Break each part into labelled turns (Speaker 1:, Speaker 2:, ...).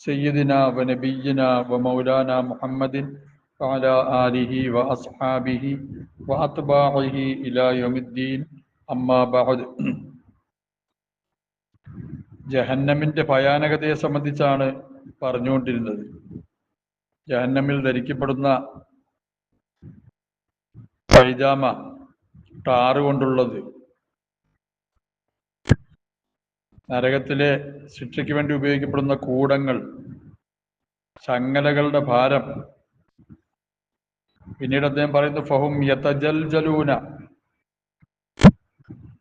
Speaker 1: سيدنا ونبينا ومولانا محمد وعلى آله وأصحابه وأتباعه إلى يوم الدين أما بعد ജഹന്നമിന്റെ ഭയാനകതയെ സംബന്ധിച്ചാണ് പറഞ്ഞുകൊണ്ടിരുന്നത് ജഹന്നമിൽ ധരിക്കപ്പെടുന്ന പൈജാമ ടാറ് കൊണ്ടുള്ളത് നരകത്തിലെ ശിക്ഷയ്ക്ക് വേണ്ടി ഉപയോഗിക്കപ്പെടുന്ന കൂടങ്ങൾ ചങ്ങലകളുടെ ഭാരം. പിന്നീട് അദ്ദേഹം പറയുന്നു ഫഹും യതജൽ ജലൂന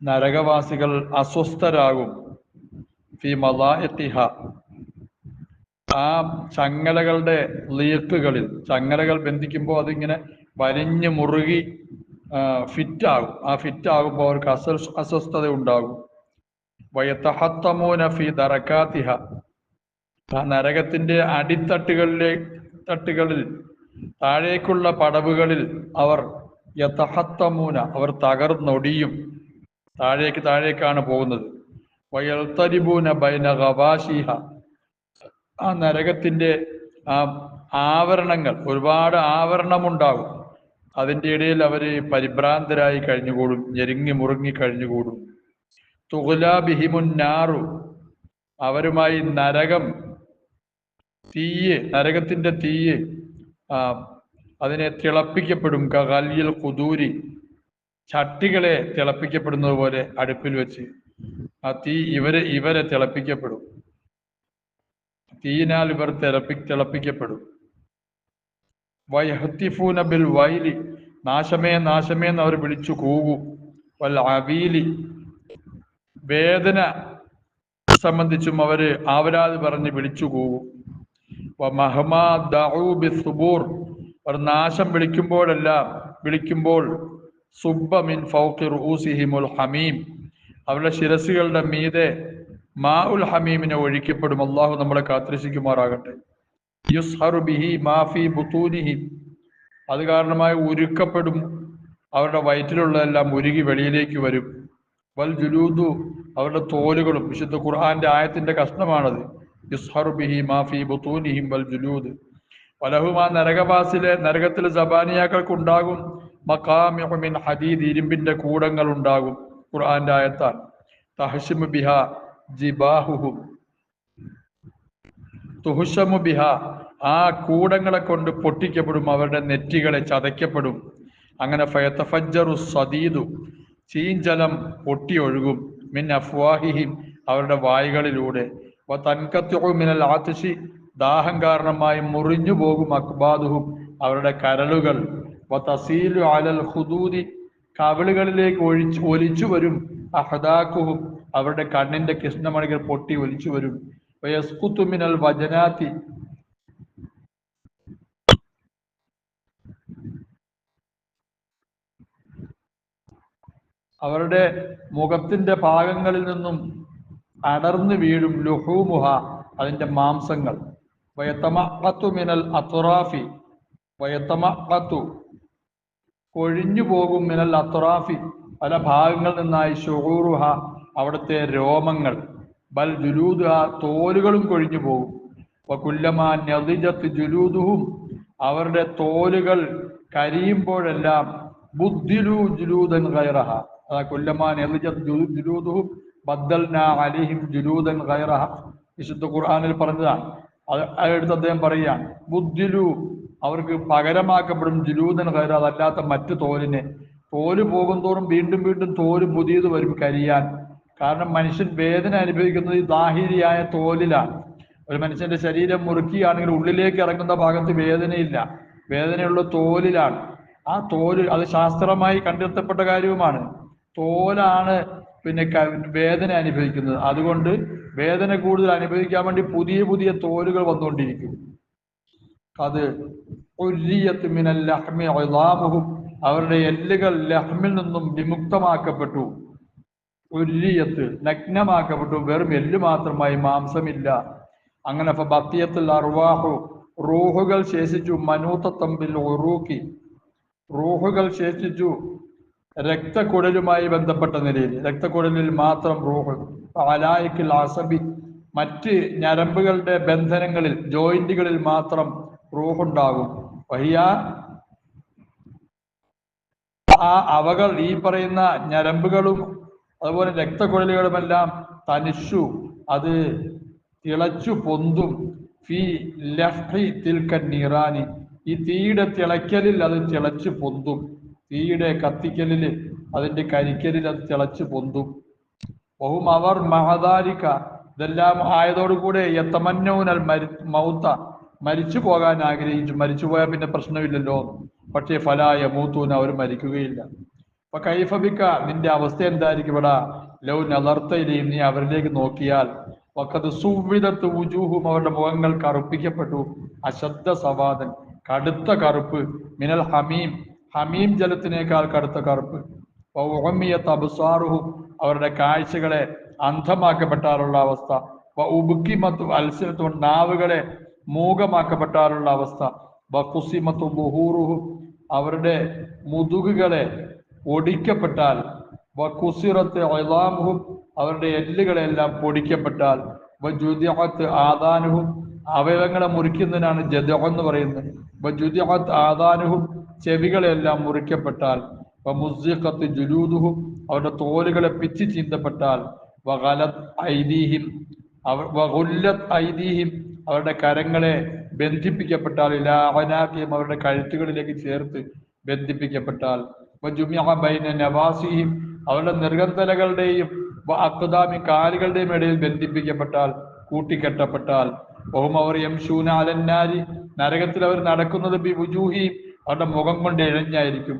Speaker 1: നരകവാസികൾ അസ്വസ്ഥരാകും. ഫി മലാഇത്തിഹ. ആ ചങ്ങലകളുടെ ലീക്കുകളിൽ ചങ്ങലകൾ ബന്ധിക്കുമ്പോൾ അതിങ്ങനെ വലിഞ്ഞു മുറുകി ഫിറ്റാകും. ആ ഫിറ്റാകുമ്പോൾ അവർക്ക് അസ്വ അസ്വസ്ഥത ഉണ്ടാകും വയത്തഹത്തമൂന ഫി ആ നരകത്തിന്റെ അടിത്തട്ടുകളിലെ തട്ടുകളിൽ താഴേക്കുള്ള പടവുകളിൽ അവർ യഥഹത്തമൂന അവർ തകർന്നൊടിയും താഴേക്ക് താഴേക്കാണ് പോകുന്നത്. വയൽത്തരിബൂന ബൈന ഗവാശിഹ. ആ നരകത്തിന്റെ ആ ആവരണങ്ങൾ ഒരുപാട് ആവരണമുണ്ടാകും. അതിന്റെ ഇടയിൽ അവർ പരിഭ്രാന്തരായി കഴിഞ്ഞുകൂടും ഞെരുങ്ങി മുറുങ്ങി കഴിഞ്ഞുകൂടും. തുകുലാബിഹിമുന്നാറു അവരുമായി നരകം തീയ് നരകത്തിന്റെ തീയ് അതിനെ തിളപ്പിക്കപ്പെടും. കകല്യൽ കുതൂരി ചട്ടികളെ തിളപ്പിക്കപ്പെടുന്നത് പോലെ അടുപ്പിൽ വെച്ച്. ആ തീ ഇവരെ ഇവരെ തിളപ്പിക്കപ്പെടും. തീയിനാൽ ഇവർ തിളപ്പി തിളപ്പിക്കപ്പെടും. വൈഹത്തിഫൂന ബിൽ വൈലി നാശമേ നാശമേ എന്ന് അവർ വിളിച്ചു കൂകും വൽ അവീലി വേദന സംബന്ധിച്ചും അവർ ആവരാത് പറഞ്ഞ് വിളിച്ചു പോകും സുബൂർ. അവർ നാശം വിളിക്കുമ്പോഴെല്ലാം വിളിക്കുമ്പോൾ സുബ്ബ മിൻ ഹമീം. അവരുടെ ശിരസുകളുടെ മീതെ മാ ഉൽ ഹമീമിനെ ഒഴിക്കപ്പെടും. അള്ളാഹു നമ്മളെ കാത്തിരക്ഷിക്കുമാറാകട്ടെ. ബിഹി മാഫി അത് കാരണമായി ഉരുക്കപ്പെടും അവരുടെ വയറ്റിലുള്ളതെല്ലാം ഉരുകി വെളിയിലേക്ക് വരും. വൽ ജുലൂദു അവരുടെ തോലുകളും വിശുദ്ധ ഖുർആന്റെ ആയത്തിന്റെ കഷ്ണമാണത്. യുസ്ഹറു ബിഹി മാഫി ബുത്തൂനിഹിം വൽ വലഹുമാ നരകവാസിലെ നരകത്തിലെ ജബാനിയാക്കൾക്ക് ഉണ്ടാകും മക്കാമിൻ ഹദീദ് ഇരുമ്പിന്റെ കൂടങ്ങൾ ഉണ്ടാകും ഖുർആന്റെ ആയത്താൽ. തഹഷിമു ബിഹ ജിബാഹുഹും. തുഹുഷമു ബിഹ ആ കൂടങ്ങളെ കൊണ്ട് പൊട്ടിക്കപ്പെടും അവരുടെ നെറ്റികളെ ചതയ്ക്കപ്പെടും. അങ്ങനെ ഫയത്തഫജ്ജറു സദീദു ചീഞ്ചലം പൊട്ടിയൊഴുകും. മിൻ അഫ്വാഹിഹിം അവരുടെ വായുകളിലൂടെ. മിനൽ ആത്തിശി ദാഹം കാരണമായി മുറിഞ്ഞു പോകും അക്ബാദുഹും അവരുടെ കരളുകൾ. തസീലു അലൽ ഹുദൂദി കവിളുകളിലേക്ക് ഒഴിച്ച് ഒലിച്ചു വരും അഹദാക്കുഹും അവരുടെ കണ്ണിന്റെ കൃഷ്ണമണികൾ പൊട്ടി ഒലിച്ചു വരും. വയസ്കുത്തുമിനൽ വജനാത്തി അവരുടെ മുഖത്തിന്റെ ഭാഗങ്ങളിൽ നിന്നും അടർന്നു വീഴും ലുഹൂമുഹ അതിന്റെ മാംസങ്ങൾ. വയത്തമത്തു മിനൽ അത്തുറാഫി വയത്തമത്തു കൊഴിഞ്ഞു പോകും മിനൽ അത്തുറാഫി പല ഭാഗങ്ങളിൽ നിന്നായി ഷുഹൂറുഹ അവിടുത്തെ രോമങ്ങൾ. ബൽ ജുലൂദുഹ തോലുകളും കൊഴിഞ്ഞു പോകും. കുല്ലമാ നദിജത്ത് ജുലൂദുഹും അവരുടെ തോലുകൾ കരിയുമ്പോഴെല്ലാം ബുദ്ധിലു ജുലൂദൻ ഗൈറഹ അതാ കുല്ലമാ നദിജത്ത് ജുലൂദുഹും ബദ്ദൽന അലിഹിം ഗൈറഹ വിശുദ്ധ ഖുർആനിൽ പറഞ്ഞതാണ്. അത് അതെടുത്ത് അദ്ദേഹം പറയുകയാണ്. ബുദ്ധിലു അവർക്ക് പകരമാക്കപ്പെടും ജുലൂദൻ ഖൈറ അതല്ലാത്ത മറ്റു തോലിനെ. തോൽ പോകും തോറും വീണ്ടും വീണ്ടും തോൽ പുതിയത് വരും കരിയാൻ. കാരണം മനുഷ്യൻ വേദന അനുഭവിക്കുന്നത് ഈ ദാഹിരിയായ തോലിലാണ്. ഒരു മനുഷ്യന്റെ ശരീരം മുറുക്കിയാണെങ്കിൽ ഉള്ളിലേക്ക് ഇറങ്ങുന്ന ഭാഗത്ത് വേദനയില്ല. വേദനയുള്ള തോലിലാണ്. ആ തോൽ അത് ശാസ്ത്രമായി കണ്ടെത്തപ്പെട്ട കാര്യവുമാണ്. തോലാണ് പിന്നെ വേദന അനുഭവിക്കുന്നത്. അതുകൊണ്ട് വേദന കൂടുതൽ അനുഭവിക്കാൻ വേണ്ടി പുതിയ പുതിയ തോലുകൾ വന്നുകൊണ്ടിരിക്കും. അത് അവരുടെ എല്ലുകൾ ലഹ്മിൽ നിന്നും വിമുക്തമാക്കപ്പെട്ടു. ഉല്ലിയത്ത് നഗ്നമാക്കപ്പെട്ടു. വെറും എല്ല് മാത്രമായി മാംസമില്ല. അങ്ങനെ ബത്തിയത്തിൽ അർവാഹു റൂഹുകൾ ശേഷിച്ചു മനൂത്ത തമ്പിൽ ഉറൂക്കി റൂഹുകൾ ശേഷിച്ചു രക്തക്കുഴലുമായി ബന്ധപ്പെട്ട നിലയിൽ രക്തക്കുഴലിൽ മാത്രം റൂഹ് അലായിക്കിൽ അസബി മറ്റ് ഞരമ്പുകളുടെ ബന്ധനങ്ങളിൽ ജോയിന്റുകളിൽ മാത്രം റൂഹുണ്ടാകും. വഹിയ ആ അവകൾ ഈ പറയുന്ന ഞരമ്പുകളും അതുപോലെ രക്തക്കുഴലുകളുമെല്ലാം തനിഷു അത് തിളച്ചു പൊന്തും. ഫി ലഫ്ഹി തിൽക്കൻ നീറാനി. ഈ തീയുടെ തിളയ്ക്കലിൽ അത് തിളച്ചു പൊന്തും. തീയുടെ കത്തിക്കലിൽ അതിന്റെ കരിക്കലിൽ അത് തിളച്ചു പൊന്തും. ബഹും അവർ മഹദാരിക്ക ഇതെല്ലാം ആയതോടുകൂടെ യത്തമന്നൂനൽ മരി മൗത്ത. മരിച്ചു പോകാൻ ആഗ്രഹിച്ചു. മരിച്ചു പോയാൽ പിന്നെ പ്രശ്നമില്ലല്ലോ. പക്ഷേ ഫലായ മൂത്തൂന് അവർ മരിക്കുകയില്ല. അപ്പൊ കൈഫബിക്ക നിന്റെ അവസ്ഥ എന്തായിരിക്കും ഇവിടെ ലൗ നലർത്തയിലെയും നീ അവരിലേക്ക് നോക്കിയാൽ വക്കത് സുവിധത്ത് ഉജൂഹും അവരുടെ മുഖങ്ങൾ കറുപ്പിക്കപ്പെട്ടു. അശബ്ദ സവാദൻ. കടുത്ത കറുപ്പ്. മിനൽ ഹമീം. ഹമീം ജലത്തിനേക്കാൾ കടുത്ത കറുപ്പ്. അബുസാറുഹും അവരുടെ കാഴ്ചകളെ അന്ധമാക്കപ്പെട്ടാലുള്ള അവസ്ഥ. ഉബുക്കിമത്തു അത്സരത്തു നാവുകളെ മൂകമാക്കപ്പെട്ടാലുള്ള അവസ്ഥ. ബക്കുസിമത്തു ബുഹൂറുഹും അവരുടെ മുതുകുകളെ ഒടിക്കപ്പെട്ടാൽ വക്കുസിറത്ത് അലാമുഹും അവരുടെ എല്ലുകളെല്ലാം പൊടിക്കപ്പെട്ടാൽ. വജുദിഹത്ത് ആദാനുഹും അവയവങ്ങളെ മുറിക്കുന്നതിനാണ് ജദ എന്ന് പറയുന്നത് വജുദിഹത്ത് ആദാനുഹും ചെവികളെല്ലാം മുറിക്കപ്പെട്ടാൽ. മുസിഖത്ത് ജുലൂദുഹും അവരുടെ തോലുകളെ പിച്ച് ചീന്തപ്പെട്ടാൽ. വകലത് ഐദീഹിം അവർ അവരുടെ കരങ്ങളെ ബന്ധിപ്പിക്കപ്പെട്ടാൽ. ഇലാഹനാക്കിയും അവരുടെ കഴുത്തുകളിലേക്ക് ചേർത്ത് ബന്ധിപ്പിക്കപ്പെട്ടാൽ. ബൈന നവാസിഹിം അവരുടെ നിർഗന്ധലകളുടെയും അക്കുദാമി കാലുകളുടെയും ഇടയിൽ ബന്ധിപ്പിക്കപ്പെട്ടാൽ. കൂട്ടിക്കെട്ടപ്പെട്ടാൽ. അലന്നാരി. നരകത്തിൽ അവർ നടക്കുന്നത് ബി ബുജൂഹി അവരുടെ മുഖം കൊണ്ട് ഇഴഞ്ഞായിരിക്കും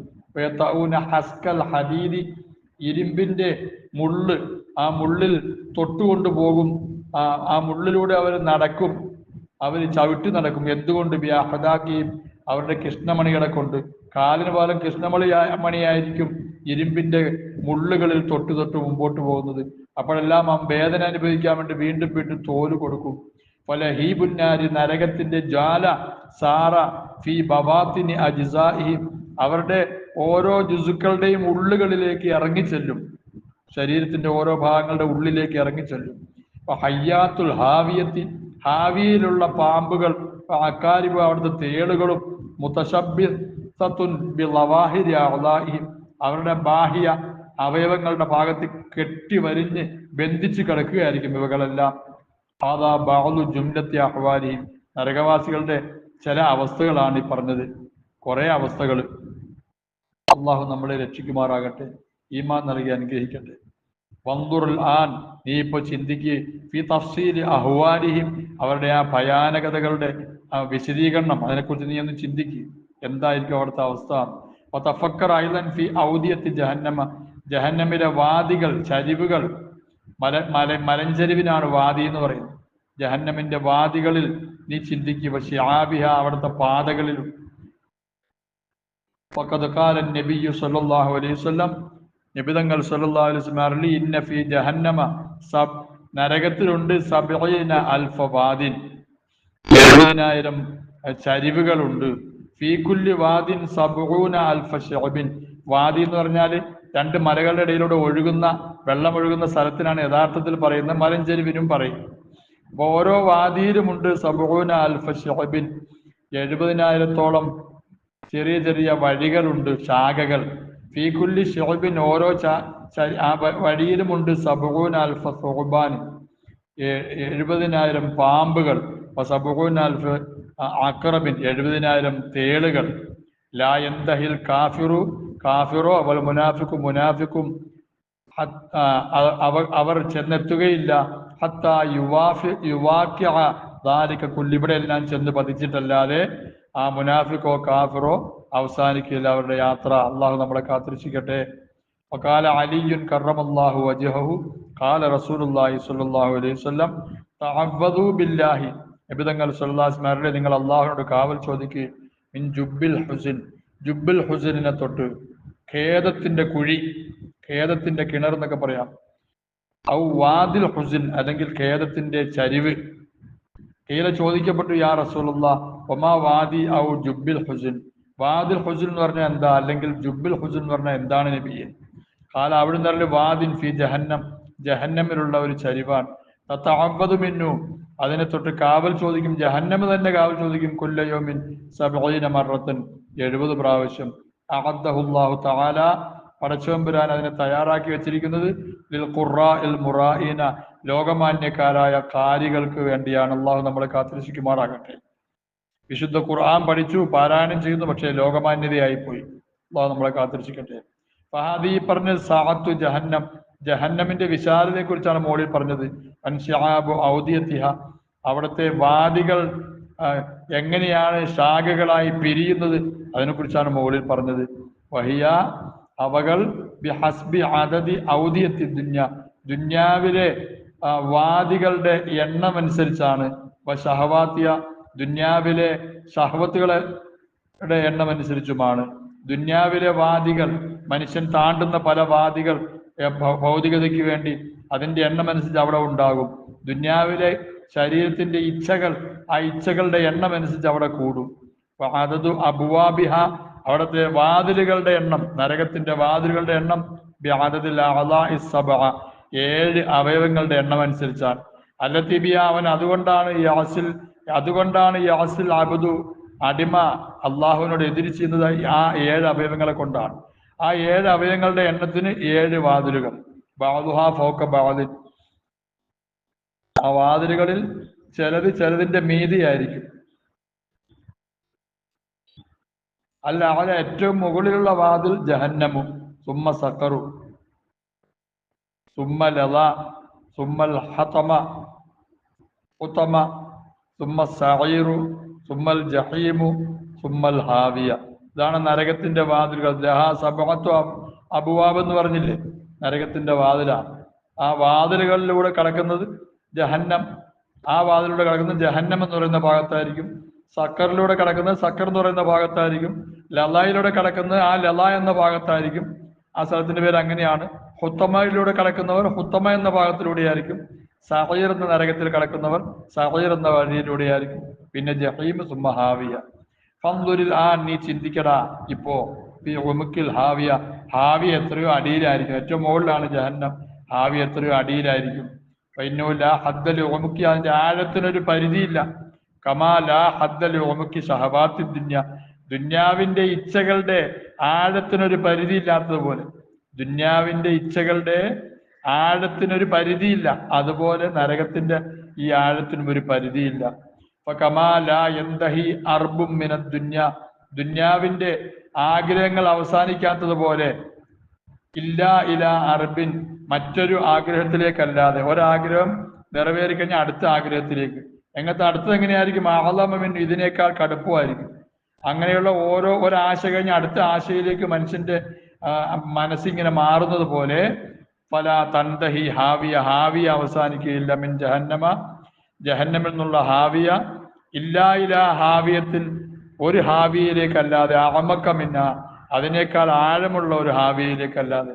Speaker 1: ഹസ്കൽ ഹദീദി. ഇരുമ്പിന്റെ മുള്ള് ആ മുള്ളിൽ തൊട്ടുകൊണ്ട് പോകും. ആ ആ മുള്ളിലൂടെ അവർ നടക്കും. അവർ ചവിട്ടി നടക്കും. എന്തുകൊണ്ട്? ബി അഹദാക്കിയും അവരുടെ കൃഷ്ണമണികളെ കൊണ്ട്. കാലിന് പോലും കൃഷ്ണമണി മണിയായിരിക്കും ഇരുമ്പിന്റെ മുള്ളുകളിൽ തൊട്ട് തൊട്ട് മുമ്പോട്ട് പോകുന്നത്. അപ്പോഴെല്ലാം ആ വേദന അനുഭവിക്കാൻ വേണ്ടി വീണ്ടും വീണ്ടും തോൽ കൊടുക്കും. പല ഹീബുന്നാരി നരകത്തിന്റെ ജ്വാല സാറ ഫി ബവാത്തിന് അജിസാഹി അവരുടെ ഓരോ ജുസുക്കളുടെയും ഉള്ളുകളിലേക്ക് ഇറങ്ങിച്ചെല്ലും. ശരീരത്തിന്റെ ഓരോ ഭാഗങ്ങളുടെ ഉള്ളിലേക്ക് ഇറങ്ങിച്ചെല്ലും. അപ്പൊ ഹയ്യാത്തുൽ ഹാവിയത്തി ഹാവിയിലുള്ള പാമ്പുകൾ അക്കാരിബ് അവിടുത്തെ തേളുകളും അളാഹിം അവരുടെ ബാഹ്യ അവയവങ്ങളുടെ ഭാഗത്ത് കെട്ടി വരിഞ്ഞ് ബന്ധിച്ച് കിടക്കുകയായിരിക്കും ഇവകളെല്ലാം. ആദാ ബാലു ജുംലത്തി നരകവാസികളുടെ ചില അവസ്ഥകളാണ് ഈ പറഞ്ഞത്. കുറെ അവസ്ഥകൾ. അള്ളാഹു നമ്മളെ രക്ഷിക്കുമാറാകട്ടെ. ഈമാൻ നൽകി അനുഗ്രഹിക്കട്ടെ. വന്തുറുൽ ആൻ. നീ ഇപ്പൊ ചിന്തിക്ക്. അഹ്വാലിഹിം. അവരുടെ ആ ഭയാനകതകളുടെ വിശദീകരണം. അതിനെക്കുറിച്ച് നീ ഒന്ന് ചിന്തിക്ക്. എന്തായിരിക്കും അവിടുത്തെ അവസ്ഥ? ഫി ഔദിയത്തി ജഹന്നമ. ജഹന്നമിലെ വാദികൾ ചരിവുകൾ മല മല മലഞ്ചരിവിനാണ് വാദി എന്ന് പറയുന്നത്. ജഹന്നമിന്റെ വാദികളിൽ നീ ചിന്തിക്കുക പക്ഷെ ആബിഹ അവിടുത്തെ പാതകളിലും. ഫഖദ്ഖാലൻ നബിയു സല്ലല്ലാഹു അലൈഹി വസല്ലം നിബിതങ്ങൾ സല്ലല്ലാഹു അലൈഹി വസല്ലം അർലി ഇന്ന ഫീ ജഹന്നമ സബ് നരകത്തിലുണ്ട് സബീന അൽഫവാദിൻ എഴുപതിനായിരം ചരിവുകളുണ്ട്. ഫീ കുല്ലി വാദിൻ സബൂന അൽഫ ഷഅബിൻ. വാദി എന്ന് പറഞ്ഞാൽ രണ്ട് മലകളുടെ ഇടയിലൂടെ ഒഴുകുന്ന വെള്ളം ഒഴുകുന്ന സ്ഥലത്തിനാണ് യഥാർത്ഥത്തിൽ പറയുന്നത്. മലഞ്ചെരുവിനും പറയും അപ്പൊ ഓരോ വാദിയിലുമുണ്ട് സബൂന അൽഫ ഷഅബിൻ എഴുപതിനായിരത്തോളം ചെറിയ ചെറിയ വഴികളുണ്ട് ശാഖകൾ. ഫീകുല്ലി ഷൊഹബിൻ ഓരോ വഴിയിലുമുണ്ട് സബൂൻ അൽഫ സുഹബാൻ എഴുപതിനായിരം പാമ്പുകൾ. സബൂൻ അൽഫ അക്രബിൻ എഴുപതിനായിരം തേളുകൾ. ലാ എന്തഹിൽ കാഫിറു കാഫിറോ അവൽ മുനാഫിക്കും മുനാഫിക്കും ഹത്ത്- ആ, അവ- അവ- അവർ ചെന്നെത്തുകയില്ല ഹത്ത യുവാഫി യുവാക്യ ദാലിക കുല്ലി ഇവിടെ എല്ലാം ചെന്ന് പതിച്ചിട്ടല്ലാതെ ആ മുനാഫിക്കോ കാഫിറോ അവസാനിക്കില്ല അവരുടെ യാത്ര അള്ളാഹു നമ്മളെ കാത്തിരിച്ചിക്കട്ടെ وقال علي كرم الله وجهه قال رسول الله صلى الله عليه وسلم تعوذوا بالله നബിതങ്ങൾ സല്ലാസ്മാരുടെ നിങ്ങൾ അള്ളാഹുനോട് കാവൽ ചോദിക്കുകയും മിൻ ജുബിൽ ഹുസിൻ ജുബിൽ ഹുസിനെ തൊട്ട് ഖേദത്തിന്റെ കുഴി ഖേദത്തിന്റെ കിണർ എന്നൊക്കെ പറയാം. ഔ വാദിൽ ഹുസിൻ അല്ലെങ്കിൽ ഖേദത്തിന്റെ ചരിവ്. കീല ചോദിക്കപ്പെട്ടു യാ റസൂലുള്ള ഒമാ വാദി ഔ ജുബിൽ ഹുസിൻ? വാദിൽ ഹുസിൻ എന്ന് പറഞ്ഞാൽ എന്താ? അല്ലെങ്കിൽ ജുബിൽ ഹുസിൻ എന്ന് പറഞ്ഞാൽ എന്താണ് നബിയെ? കാല അവിടെ നിന്ന് വാദിൻ ഫി ജഹന്നം. ജഹന്നമിലുള്ള ഒരു ചരിവാണ്. തത്തഅബ്ബദു മിന്നു. അതിനെ തൊട്ട് കാവൽ ചോദിക്കും. ജഹന്നം തന്നെ കാവൽ ചോദിക്കും. കുല്ലയോമിൻ സബീന മറത്തൻ. എഴുപത് പ്രാവശ്യം. അഹദ്ദഹുല്ലാഹു തആല പടച്ചോമ്പുരാൻ അതിനെ തയ്യാറാക്കി വെച്ചിരിക്കുന്നത്. ലിൽ ഖുറാ ഇൽ മുറായിന ലോകമാന്യക്കാരായ കാരികൾക്ക് വേണ്ടിയാണ്. അള്ളാഹു നമ്മളെ കാത്തിരക്ഷിക്കുമാറാകട്ടെ. വിശുദ്ധ ഖുർആൻ പഠിച്ചു പാരായണം ചെയ്യുന്നു പക്ഷേ ലോകമാന്യതയായി പോയി അള്ളാഹു നമ്മളെ കാത്തിരക്ഷിക്കട്ടെ. ഫഹാദി പറഞ്ഞ സാത്തു ജഹന്നം. ജഹന്നമിന്റെ വിശാലതയെ കുറിച്ചാണ് മോളിൽ പറഞ്ഞത്. അൻഷാബു ഔദിയത്തിഹ അവിടുത്തെ വാദികൾ എങ്ങനെയാണ് ശാഖകളായി പിരിയുന്നത്? അതിനെക്കുറിച്ചാണ് മുകളിൽ പറഞ്ഞത്. വഹിയ അവകൾ ബിഹസ്ബി ഔദിയത്തി ദുന്യ. ദുന്യാവിലെ വാദികളുടെ എണ്ണം അനുസരിച്ചാണ്. ഷഹവാത്തിയ ദുന്യാവിലെ ഷഹവത്തുകളുടെ എണ്ണം അനുസരിച്ചുമാണ്. ദുന്യാവിലെ വാദികൾ മനുഷ്യൻ താണ്ടുന്ന പല വാദികൾ ഭൗതികതയ്ക്ക് വേണ്ടി അതിന്റെ എണ്ണം അനുസരിച്ച് അവിടെ ഉണ്ടാകും. ദുന്യാവിലെ ശരീരത്തിന്റെ ഇച്ഛകൾ ആ ഇച്ഛകളുടെ എണ്ണം അനുസരിച്ച് അവിടെ കൂടും. അതതു അബുവാബിഹ അവിടുത്തെ വാതിലുകളുടെ എണ്ണം നരകത്തിന്റെ വാതിലുകളുടെ എണ്ണം ഏഴ് അവയവങ്ങളുടെ എണ്ണം അനുസരിച്ചാണ്. അല്ലത്തിബിയ അവൻ അതുകൊണ്ടാണ് യാസിൽ അതുകൊണ്ടാണ് യാസിൽ അബുദു അടിമ അള്ളാഹുവിനോട് എതിരി ചെയ്യുന്നത് ആ ഏഴ് അവയവങ്ങളെ കൊണ്ടാണ്. ആ ഏഴ് അവയവങ്ങളുടെ എണ്ണത്തിന് ഏഴ് വാതിലുകൾ. ബാദുഹ ഫോക്ക ബാദിൽ ആ വാതിലുകളിൽ ചിലത് ചിലതിന്റെ മീതിയായിരിക്കും. അല്ല അവന് ഏറ്റവും മുകളിലുള്ള വാതിൽ ജഹന്നമു സുമ്മ സക്കറു സുമ്മ ലത സുമ്മൽ ഹതമ ഉത്തമ സുമ്മ സഹീറു സുമ്മൽ ജഹീമു സുമ്മൽ ഹാവിയ ഇതാണ് നരകത്തിന്റെ വാതിലുകൾ. ജഹാ അബ്- അബുവാബ് എന്ന് പറഞ്ഞില്ലേ? നരകത്തിന്റെ വാതിലാണ് ആ വാതിലുകളിലൂടെ കടക്കുന്നത് ജഹന്നം. ആ വാതിലൂടെ കിടക്കുന്ന ജഹന്നം എന്ന് പറയുന്ന ഭാഗത്തായിരിക്കും. സക്കറിലൂടെ കിടക്കുന്ന സക്കർ എന്ന് പറയുന്ന ഭാഗത്തായിരിക്കും. ലലായിലൂടെ കിടക്കുന്ന ആ ലല എന്ന ഭാഗത്തായിരിക്കും. ആ സ്ഥലത്തിന്റെ പേര് അങ്ങനെയാണ്. ഹുത്തമയിലൂടെ കിടക്കുന്നവർ ഹുത്തമ എന്ന ഭാഗത്തിലൂടെയായിരിക്കും. സഹയർ എന്ന നരകത്തിൽ കിടക്കുന്നവർ സഹയർ എന്ന വഴിയിലൂടെയായിരിക്കും. പിന്നെ ജഹീം സുമ്മ ഹാവിയ. ഫന്തുരിൽ ആ നീ ചിന്തിക്കടാ. ഇപ്പോ ഉമുക്കിൽ ഹാവിയ. ഹാവി എത്രയോ അടിയിലായിരിക്കും. ഏറ്റവും മുകളിലാണ് ജഹന്നം. ഹാവി എത്രയോ അടിയിലായിരിക്കും. ഉമുക്കി അതിന്റെ ആഴത്തിനൊരു പരിധിയില്ല. കമാ ലാ ഹദ്ദൽ ഒമുക്കി സഹബാത്തി ദുന്യ. ദുന്യാവിന്റെ ഇച്ഛകളുടെ ആഴത്തിനൊരു പരിധിയില്ലാത്തതുപോലെ. ദുന്യാവിന്റെ ഇച്ഛകളുടെ ആഴത്തിനൊരു പരിധിയില്ല. അതുപോലെ നരകത്തിന്റെ ഈ ആഴത്തിനും ഒരു പരിധിയില്ല. അപ്പൊ കമാല എന്തഹി അർബും മിന ദുന്യ. ദുന്യാവിന്റെ ആഗ്രഹങ്ങൾ അവസാനിക്കാത്തതുപോലെ. ഇല്ല ഇല അറബിൻ മറ്റൊരു ആഗ്രഹത്തിലേക്കല്ലാതെ ഒരാഗ്രഹം നിറവേറി കഴിഞ്ഞാൽ അടുത്ത ആഗ്രഹത്തിലേക്ക്. എങ്ങനത്തെ അടുത്തത് എങ്ങനെയായിരിക്കും? ആഹ്ലാമിൻ ഇതിനേക്കാൾ കടുപ്പമായിരിക്കും. അങ്ങനെയുള്ള ഓരോ ഒരാശ കഴിഞ്ഞ് അടുത്ത ആശയിലേക്ക് മനുഷ്യന്റെ മനസ്സിങ്ങനെ മാറുന്നത് പോലെ പല തന്തഹി ഹാവിയ ഹാവിയ അവസാനിക്കുകയില്ല. മിൻ ജഹന്നമ ജഹന്നമിൽ എന്നുള്ള ഹാവിയ. ഇല്ലാ ഇലാ ഹാവിയത്തിൽ ഒരു ഹാവിയിലേക്കല്ലാതെ അമക്കമിന്ന അതിനേക്കാൾ ആഴമുള്ള ഒരു ഹാവിയിലേക്കല്ലാതെ.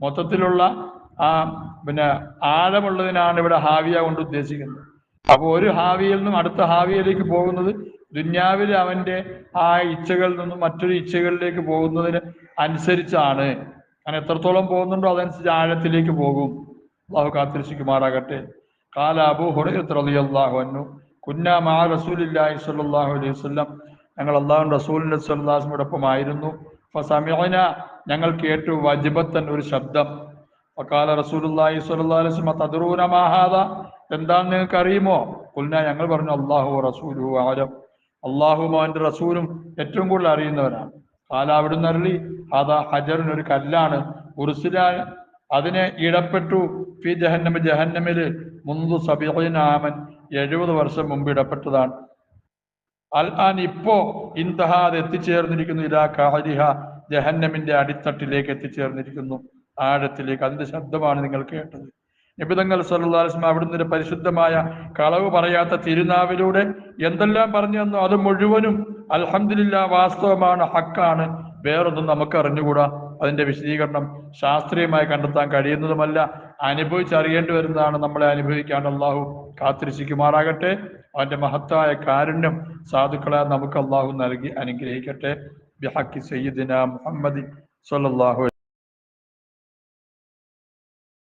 Speaker 1: മൊത്തത്തിലുള്ള ആ പിന്നെ ആഴമുള്ളതിനാണ് ഇവിടെ ഹാവിയ കൊണ്ട് ഉദ്ദേശിക്കുന്നത്. അപ്പോൾ ഒരു ഹാവിയിൽ നിന്നും അടുത്ത ഹാവിയയിലേക്ക് പോകുന്നത് ദുന്യാവിൽ അവന്റെ ആ ഇച്ഛകളിൽ നിന്നും മറ്റൊരു ഇച്ഛകളിലേക്ക് പോകുന്നതിന് അനുസരിച്ചാണ്. അങ്ങനെ എത്രത്തോളം പോകുന്നുണ്ടോ അതനുസരിച്ച് ആഴത്തിലേക്ക് പോകും. അള്ളാഹു കാത്തിരിശിക്കുമാറാകട്ടെ കാല അബു ഹുറൈറത്ത് റളിയല്ലാഹു അൻഹു കുന്ന മാ റസൂലില്ലാഹി സ്വല്ലല്ലാഹു അലൈഹി വസല്ലം. ഞങ്ങൾ അള്ളാഹു റസൂലിന്റെ ആയിരുന്നു ഫസമിഅന ഞങ്ങൾ കേട്ടു വജിബത്തൻ ഒരു ശബ്ദം. വക്കാല റസൂലുള്ളാഹി സ്വല്ലല്ലാഹു അലൈഹി വസല്ലം തദ്റൂന മാ ഹാദാ? നിങ്ങൾക്ക് അറിയുമോ കുൽന ഞങ്ങൾ പറഞ്ഞു അള്ളാഹു റസൂലുഹു ആലം അള്ളാഹും അവന്റെ റസൂലും ഏറ്റവും കൂടുതൽ അറിയുന്നവനാണ് കാല അവിടുന്ന് അരളി അതാ ഹജറിന് ഒരു കല്ലാണ്. ഉറുസില അതിനെ ഇടപെട്ടു ഫി ജഹന്നമ ജഹന്നമിൽ മുന്തു സബീനാമൻ എഴുപത് വർഷം മുമ്പ് ഇടപെട്ടതാണ് അൽ ആൻ ഇപ്പോ ഇന്തഹാദ് എത്തിച്ചേർന്നിരിക്കുന്നു. ഇലാ കാരിഹ ജഹന്നമിന്റെ അടിത്തട്ടിലേക്ക് എത്തിച്ചേർന്നിരിക്കുന്നു. ആഴത്തിലേക്ക് അതിന്റെ ശബ്ദമാണ് നിങ്ങൾ കേട്ടത്. നിബിതങ്ങൾ സല്ലാസ്മ അവിടുന്ന് ഒരു പരിശുദ്ധമായ കളവ് പറയാത്ത തിരുനാവിലൂടെ എന്തെല്ലാം പറഞ്ഞു തന്നോ? അത് മുഴുവനും അലഹമില്ല വാസ്തവമാണ് ഹക്കാണ്. വേറൊന്നും നമുക്ക് അറിഞ്ഞുകൂടാ അതിന്റെ വിശദീകരണം ശാസ്ത്രീയമായി കണ്ടെത്താൻ കഴിയുന്നതുമല്ല. അനുഭവിച്ചറിയേണ്ടി വരുന്നതാണ് നമ്മളെ അനുഭവിക്കാൻ അള്ളാഹു കാത്തിരിശിക്കുമാറാകട്ടെ അവന്റെ മഹത്തായ കാരുണ്യം സാധുക്കളെ നമുക്ക് അള്ളാഹു നൽകി അനുഗ്രഹിക്കട്ടെ. ബിഹക്കി സയ്യിദിന മുഹമ്മദ് സല്ലല്ലാഹു